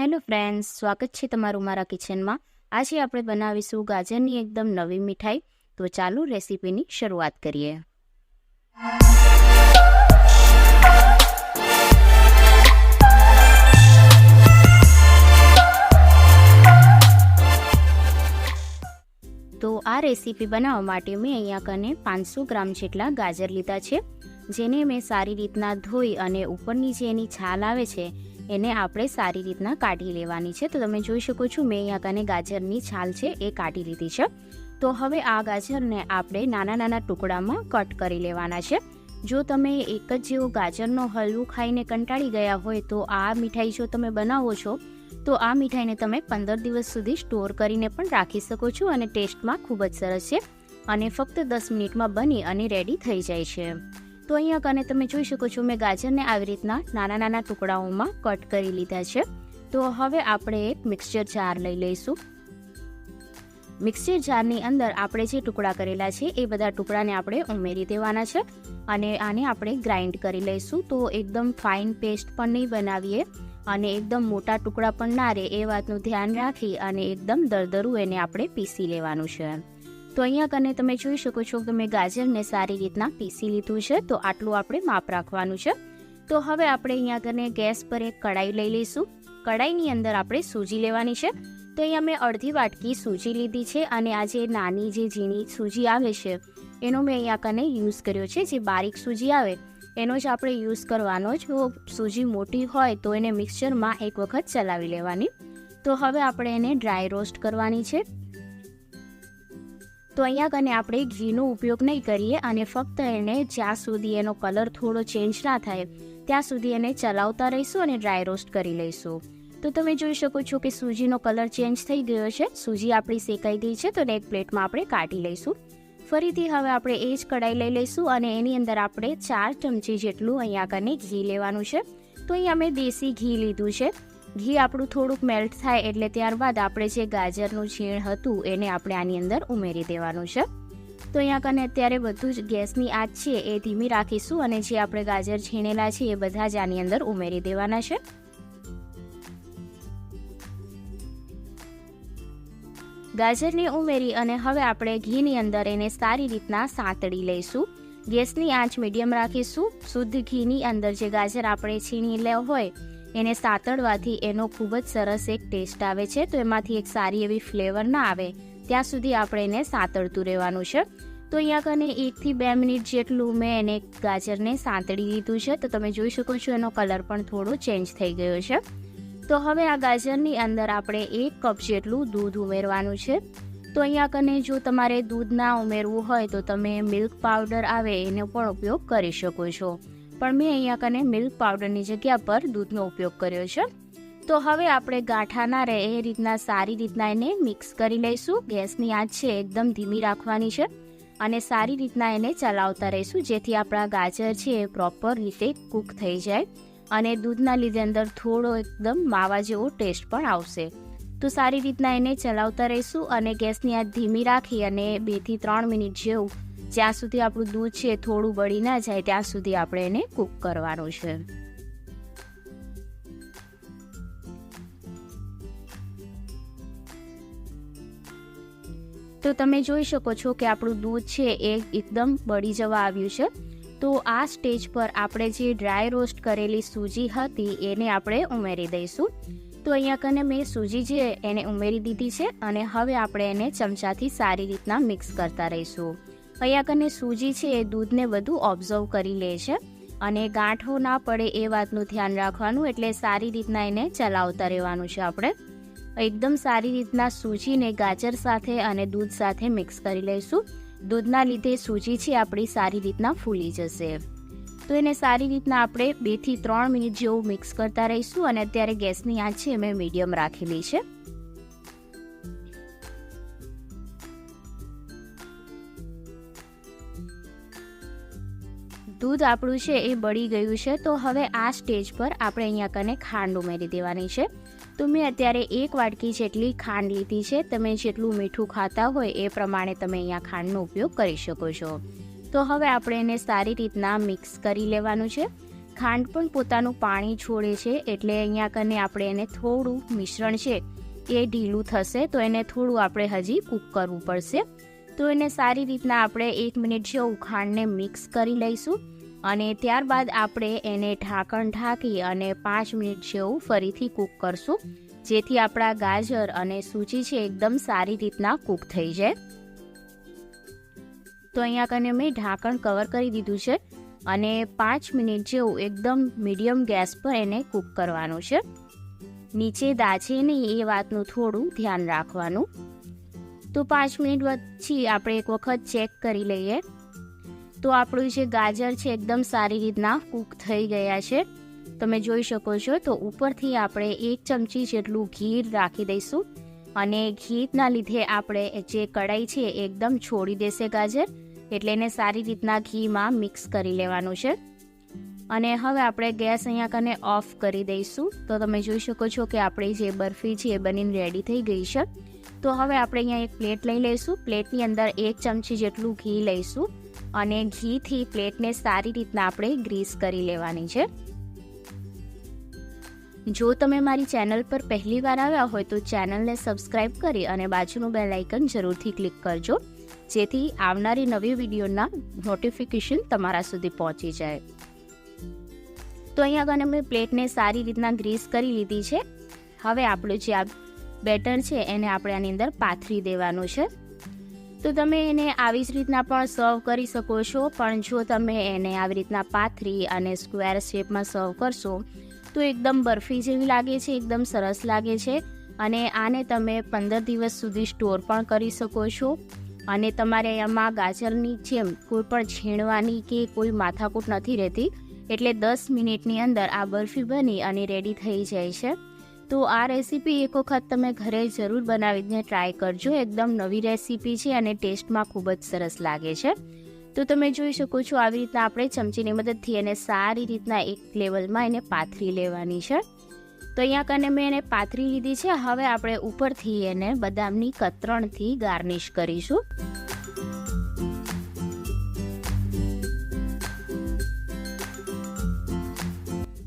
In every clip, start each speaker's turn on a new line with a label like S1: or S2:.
S1: Hello friends, સ્વાગત છે તમારું મારા કિચનમાં. આજે આપણે બનાવીશું ગાજરની એકદમ નવી મીઠાઈ. તો ચાલો રેસીપીની શરૂઆત કરીએ. તો આ રેસીપી બનાવવા માટે મેં અહીંયા કને પાંચસો ગ્રામ જેટલા ગાજર લીધા છે, જેને મેં સારી રીતના ધોઈ અને ઉપરની જે એની છાલ આવે છે એને આપણે સારી રીતના કાઢી લેવાની છે. તો તમે જોઈ શકો છો, મેં અહીંયા કને ગાજરની છાલ છે એ કાઢી લીધી છે. તો હવે આ ગાજરને આપણે નાના નાના ટુકડામાં કટ કરી લેવાના છે. જો તમે એક જ જેવો ગાજરનો હલવો ખાઈને કંટાળી ગયા હોય તો આ મીઠાઈ જો તમે બનાવો છો, તો આ મીઠાઈને તમે પંદર દિવસ સુધી સ્ટોર કરીને પણ રાખી શકો છો અને ટેસ્ટમાં ખૂબ જ સરસ છે. અને ફક્ત દસ મિનિટમાં બની અને રેડી થઈ જાય છે. તો અહીંયા કને તમે જોઈ શકો છો મેં ગાજરને આવી રીતના નાના નાના ટુકડાઓમાં કટ કરી લીધા છે. તો હવે આપણે એક મિક્સચર જાર લઈ લઈશું. મિક્સચર જારની અંદર આપણે જે ટુકડા કરેલા છે એ બધા ટુકડાને આપણે ઉમેરી દેવાના છે અને આને આપણે ગ્રાઇન્ડ કરી લઈશું. તો એકદમ ફાઇન પેસ્ટ પણ નહીં બનાવીએ અને એકદમ મોટા ટુકડા પણ ના રહે એ વાતનું ધ્યાન રાખી અને એકદમ દરદરું એને આપણે પીસી લેવાનું છે. તો અહીંયા કને તમે જોઈ શકો છો કે મેં ગાજરને સારી રીતના પીસી લીધું છે, તો આટલું આપણે માપ રાખવાનું છે. તો હવે આપણે અહીંયા કને ગેસ પર એક કડાઈ લઈ લઈશું. કડાઈની અંદર આપણે સૂજી લેવાની છે. તો અહીંયા મેં અડધી વાટકી સૂજી લીધી છે અને આ જે નાની જે ઝીણી સૂજી આવે છે, એનો મેં અહીંયા કને યુઝ કર્યો છે, જે બારીક સૂજી આવે, એનો જ આપણે યુઝ કરવાનો જો. સૂજી મોટી હોય તો એને મિક્સચરમાં એક વખત ચલાવી લેવાની. તો હવે આપણે એને ડ્રાય રોસ્ટ કરવાની છે. તો અહીંયા કને આપણે ઘીનો ઉપયોગ નહીં કરીએ અને ફક્ત એને જ્યાં સુધી એનો કલર થોડો ચેન્જ ના થાય, ત્યાં સુધી એને ચલાવતા રહીશું અને ડ્રાય રોસ્ટ કરી લઈશું. તો તમે જોઈ શકો છો કે સૂજીનો કલર ચેન્જ થઈ ગયો છે. સૂજી આપણી શેકાઈ ગઈ છે, તો એક પ્લેટમાં આપણે કાઢી લઈશું. ફરીથી હવે આપણે એ જ કઢાઈ લઈ લઈશું અને એની અંદર આપણે ચાર ચમચી જેટલું અહીંયા કને ઘી લેવાનું છે. તો અહીં અમે દેશી ઘી લીધું છે. ઘી આપણું થોડુંક મેલ્ટ થાય એટલે ત્યારબાદ આપણે જે ગાજરનું છીણ હતું એને આપણે આની અંદર ઉમેરી દેવાનું છે. તો અહીંયા કને અત્યારે બધું જ ગેસની આંચ છે એ ધીમી રાખીશું અને જે આપણે ગાજર છીણેલા છે એ બધા જ આની અંદર ઉમેરી દેવાના છે. ગાજરને ઉમેરી અને હવે આપણે ઘીની અંદર એને સારી રીતના સાંતળી લઈશું. ગેસની આંચ મીડિયમ રાખીશું. શુદ્ધ ઘીની અંદર જે ગાજર આપણે છીણી લે હોય એને સાતળવાથી એનો ખૂબ જ સરસ એક ટેસ્ટ આવે છે, તો એમાંથી એક સારી એવી ફ્લેવર ના આવે, ત્યાં સુધી આપણે એને સાંતળતું રહેવાનું છે. તો અહીંયા કને એકથી બે મિનિટ જેટલું મેં એને ગાજરને સાંતળી દીધું છે, તો તમે જોઈ શકો છો એનો કલર પણ થોડો ચેન્જ થઈ ગયો છે. તો હવે આ ગાજરની અંદર આપણે એક કપ જેટલું દૂધ ઉમેરવાનું છે. તો અહીંયા કને જો તમારે દૂધ ના ઉમેરવું હોય, તો તમે મિલ્ક પાવડર આવે એનો પણ ઉપયોગ કરી શકો છો. પણ મેં અહીંયા કને મિલ્ક પાવડરની જગ્યા પર દૂધનો ઉપયોગ કર્યો છે. તો હવે આપણે ગાંઠા ના રહે એ રીતના સારી રીતના એને મિક્સ કરી લઈશું. ગેસની આંચ છે એકદમ ધીમી રાખવાની છે અને સારી રીતના એને ચલાવતા રહીશું, જેથી આપણા ગાજર છે એ પ્રોપર રીતે કૂક થઈ જાય અને દૂધના લીધે અંદર થોડો એકદમ માવા જેવો ટેસ્ટ પણ આવશે. તો સારી રીતના એને ચલાવતા રહીશું અને ગેસની આંચ ધીમી રાખી અને બેથી ત્રણ મિનિટ જેવું જ્યાં સુધી આપણું દૂધ છે થોડું બળી ના જાય, ત્યાં સુધી આપણે એને કૂક કરવાનું છે. તો તમે જોઈ શકો છો કે આપણું દૂધ છે એ એકદમ બળી જવા આવ્યું છે. તો આ સ્ટેજ પર આપણે જે ડ્રાય રોસ્ટ કરેલી સૂજી હતી એને આપણે ઉમેરી દઈશું. તો અહીંયા કને મેં સૂજી છે એને ઉમેરી દીધી છે અને હવે આપણે એને ચમચાથી સારી રીતના મિક્સ કરતા રહીશું. અહીંયા કને સૂજી છે એ દૂધને વધુ ઓબ્ઝર્વ કરી લે છે અને ગાંઠો ના પડે એ વાતનું ધ્યાન રાખવાનું એટલે સારી રીતના એને ચલાવતા રહેવાનું છે આપણે. એકદમ સારી રીતના સૂજીને ગાજર સાથે અને દૂધ સાથે મિક્સ કરી લઈશું. દૂધના લીધે સૂજી છે આપણી સારી રીતના ફૂલી જશે. તો એને સારી રીતના આપણે બેથી ત્રણ મિનિટ જેવું મિક્સ કરતા રહીશું અને અત્યારે ગેસની આંચ છે મેં મીડિયમ રાખેલી છે. દૂધ આપણું છે એ બળી ગયું છે, તો હવે આ સ્ટેજ પર આપણે અહીંયા કને ખાંડ ઉમેરી દેવાની છે. તો મેં અત્યારે એક વાટકી જેટલી ખાંડ લીધી છે, તમે જેટલું મીઠું ખાતા હોય એ પ્રમાણે તમે અહીંયા ખાંડનો ઉપયોગ કરી શકો છો. તો હવે આપણે એને સારી રીતના મિક્સ કરી લેવાનું છે. ખાંડ પણ પોતાનું પાણી છોડે છે, એટલે અહીંયા કને આપણે એને થોડું મિશ્રણ છે એ ઢીલું થશે, તો એને થોડું આપણે હજી કૂક કરવું પડશે. તો એને સારી રીતના આપણે એક મિનિટ જેવું ઉખાણને મિક્સ કરી લઈશું અને ત્યારબાદ આપણે એને ઢાંકણ ઢાંકી અને પાંચ મિનિટ જેવું ફરીથી કૂક કરશું, જેથી આપણા ગાજર અને સૂજી છે એકદમ સારી રીતના કૂક થઈ જાય. તો અહીંયા કને મેં ઢાંકણ કવર કરી દીધું છે અને પાંચ મિનિટ જેવું એકદમ મીડિયમ ગેસ પર એને કૂક કરવાનું છે. નીચે દાજે નહીં એ વાતનું થોડું ધ્યાન રાખવાનું. તો પાંચ મિનિટ પછી આપણે એક વખત ચેક કરી લઈએ. તો આપણું જે ગાજર છે એકદમ સારી રીતના કૂક થઈ ગયા છે. તમે જોઈ શકો છો તો ઉપરથી આપણે એક ચમચી જેટલું ઘી રાખી દઈશું અને ઘીના લીધે આપણે જે કઢાઈ છે એકદમ છોડી દેશે ગાજર એટલે એને સારી રીતના ઘીમાં મિક્સ કરી લેવાનું છે. અને હવે આપણે ગેસ અહીંયા કને ઓફ કરી દઈશું. તો તમે જોઈ શકો છો કે આપણી જે બરફી છે એ બનીને રેડી થઈ ગઈ છે. તો હવે આપણે અહીંયા એક પ્લેટ લઈ લઈશું. પ્લેટની અંદર એક ચમચી જેટલું ઘી લઈશું અને ઘીથી પ્લેટને સારી રીતના આપણે ગ્રીસ કરી લેવાની છે. જો તમે મારી ચેનલ પર પહેલી વાર આવ્યા હોય તો ચેનલને સબસ્ક્રાઇબ કરી અને બાજુનું બેલ આઇકન જરૂરથી ક્લિક કરજો, જેથી આવનારી નવી વિડીયોના નોટિફિકેશન તમારા સુધી પહોંચી જાય. તો અહીંયા આગળ મેં પ્લેટને સારી રીતના ગ્રીસ કરી લીધી છે. હવે આપણું જે આ બેટર છે, એને આપણે આની અંદર પાથરી દેવાનું છે. તો તમે એને આવી જ રીતના પણ સર્વ કરી શકો છો, પણ જો તમે એને આવી રીતના પાથરી અને સ્ક્વેર શેપમાં સર્વ કરશો, તો એકદમ બરફી જેવી લાગે છે, એકદમ સરસ લાગે છે. અને આને તમે પંદર દિવસ સુધી સ્ટોર પણ કરી શકો છો. અને તમારે એમાં ગાજરની જેમ કોઈ પણ છીણવાની કે કોઈ માથાકૂટ નથી રહેતી, એટલે દસ મિનિટની અંદર આ બરફી બની અને રેડી થઈ જાય છે. તો આ રેસીપી એક વખત તમે ઘરે જરૂર બનાવીને ટ્રાય કરજો. એકદમ નવી રેસીપી છે અને ટેસ્ટમાં ખૂબ જ સરસ લાગે છે. તો તમે જોઈ શકો છો આવી રીતના આપણે ચમચીની મદદથી એને સારી રીતના એક લેવલમાં એને પાથરી લેવાની છે. તો અહીંયા કને મેં એને પાથરી લીધી છે. હવે આપણે ઉપરથી એને બદામની કતરણથી ગાર્નિશ કરીશું.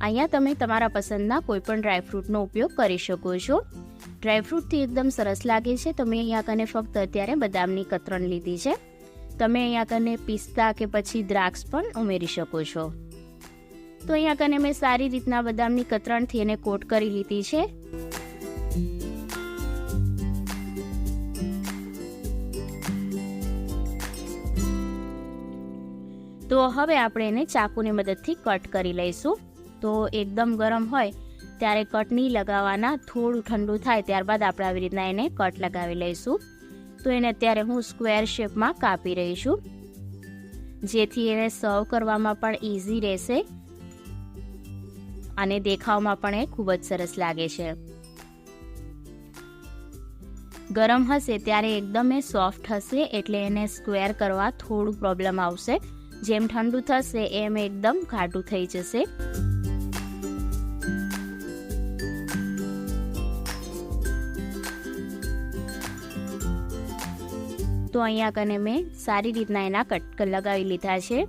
S1: અહીંયા તમે તમારા પસંદના કોઈપણ ડ્રાયફ્રૂટનો ઉપયોગ કરી શકો છો. ડ્રાયફ્રૂટથી એકદમ સરસ લાગે છે. તો મેં અહીંયા કને ફક્ત અત્યારે બદામની કતરણ લીધી છે. તમે અહીંયા કને પિસ્તા કે પછી દ્રાક્ષ પણ ઉમેરી શકો છો. તો અહીંયા કને મેં સારી રીતના બદામની કતરણથી એને કોટ કરી લીધી છે. તો હવે આપણે એને ચાકુની મદદથી કટ કરી લઈશું. તો એકદમ ગરમ હોય, ત્યારે કટ નહીં લગાવવાના, થોડું ઠંડુ થાય ત્યારબાદ આપણે આવી રીતના એને કટ લગાવી લઈશું. તો એને અત્યારે હું સ્ક્વેર શેપમાં કાપી રહી છું. જેથી એને સર્વ કરવામાં પણ ઇઝી રહેશે અને દેખાવમાં પણ એ ખૂબ જ સરસ લાગે છે. ગરમ હશે ત્યારે એકદમ એ સોફ્ટ હશે એટલે એને સ્ક્વેર કરવા થોડું પ્રોબ્લેમ આવશે. જેમ ઠંડુ થશે એમ એકદમ ઘાટું થઈ જશે. તો અહીંયા કને મેં સારી રીતના એના કટ લગાવી લીધા છે.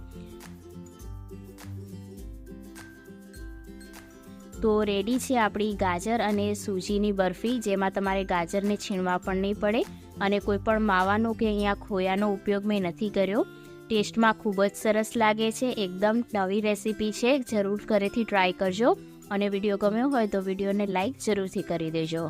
S1: તો રેડી છે આપણી ગાજર અને સૂજીની બરફી, જેમાં તમારે ગાજરને છીણવા પણ નહીં પડે અને કોઈ પણ માવાનો કે અહીંયા ખોયાનો ઉપયોગ મેં નથી કર્યો. ટેસ્ટમાં ખૂબ જ સરસ લાગે છે, એકદમ નવી રેસીપી છે, જરૂર ઘરેથી ટ્રાય કરજો અને વીડિયો ગમ્યો હોય તો વિડીયોને લાઈક જરૂરથી કરી દેજો.